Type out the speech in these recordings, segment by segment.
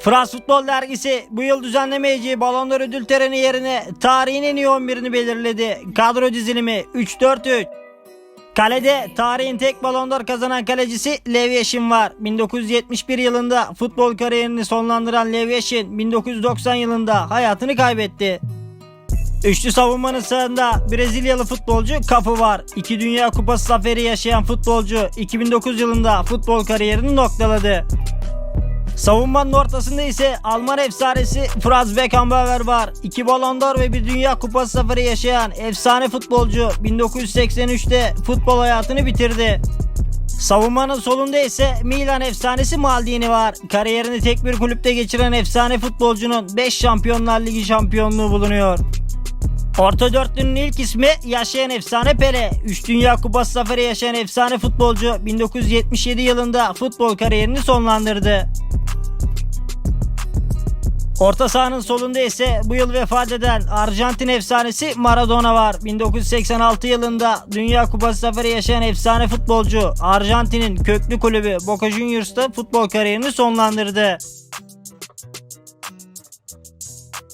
Frans Futbol Dergisi bu yıl düzenlemeyeceği Ballon d'Or ödül töreni yerine tarihin en iyi 11'ini belirledi. Kadro dizilimi 3-4-3. Kalede tarihin tek Ballon d'Or kazanan kalecisi Lev Yashin var. 1971 yılında futbol kariyerini sonlandıran Lev Yashin 1990 yılında hayatını kaybetti. Üçlü savunmanın sağında Brezilyalı futbolcu Cafu var. İki Dünya Kupası zaferi yaşayan futbolcu 2009 yılında futbol kariyerini noktaladı. Savunmanın ortasında ise Alman efsanesi Franz Beckenbauer var. İki Ballon d'Or ve bir Dünya Kupası zaferi yaşayan efsane futbolcu 1983'te futbol hayatını bitirdi. Savunmanın solunda ise Milan efsanesi Maldini var. Kariyerini tek bir kulüpte geçiren efsane futbolcunun 5 Şampiyonlar Ligi şampiyonluğu bulunuyor. Orta dörtlünün ilk ismi yaşayan efsane Pele. 3 Dünya Kupası zaferi yaşayan efsane futbolcu 1977 yılında futbol kariyerini sonlandırdı. Orta sahanın solunda ise bu yıl vefat eden Arjantin efsanesi Maradona var. 1986 yılında Dünya Kupası zaferi yaşayan efsane futbolcu Arjantin'in köklü kulübü Boca Juniors'ta futbol kariyerini sonlandırdı.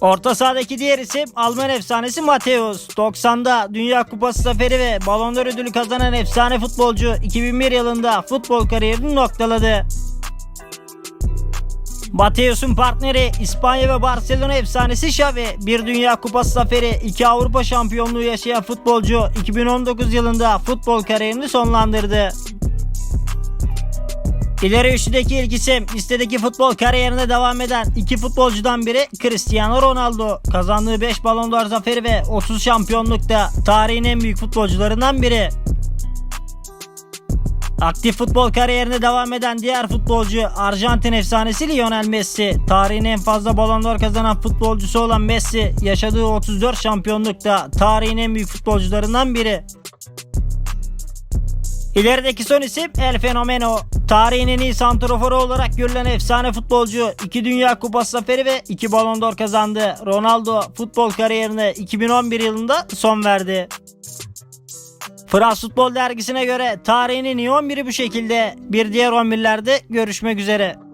Orta sahadaki diğer isim Alman efsanesi Mateus. 90'da Dünya Kupası zaferi ve Ballon d'Or ödülü kazanan efsane futbolcu 2001 yılında futbol kariyerini noktaladı. Mateus'un partneri İspanya ve Barcelona efsanesi Xavi. Bir Dünya Kupası zaferi, iki Avrupa şampiyonluğu yaşayan futbolcu 2019 yılında futbol kariyerini sonlandırdı. İleri üçlüdeki ilk isim listedeki futbol kariyerine devam eden iki futbolcudan biri Cristiano Ronaldo. Kazandığı 5 Ballon d'Or zaferi ve 30 şampiyonlukta tarihin en büyük futbolcularından biri. Aktif futbol kariyerine devam eden diğer futbolcu Arjantin efsanesi Lionel Messi. Tarihin en fazla Ballon d'Or kazanan futbolcusu olan Messi yaşadığı 34 şampiyonlukta tarihin en büyük futbolcularından biri. İlerideki son isim El Fenomeno. Tarihin en iyi santraforu olarak görülen efsane futbolcu 2 Dünya Kupası zaferi ve 2 Ballon d'Or kazandı. Ronaldo futbol kariyerine 2011 yılında son verdi. Frans Futbol Dergisi'ne göre tarihin en iyi 11'i bu şekilde. Bir diğer 11'lerde görüşmek üzere.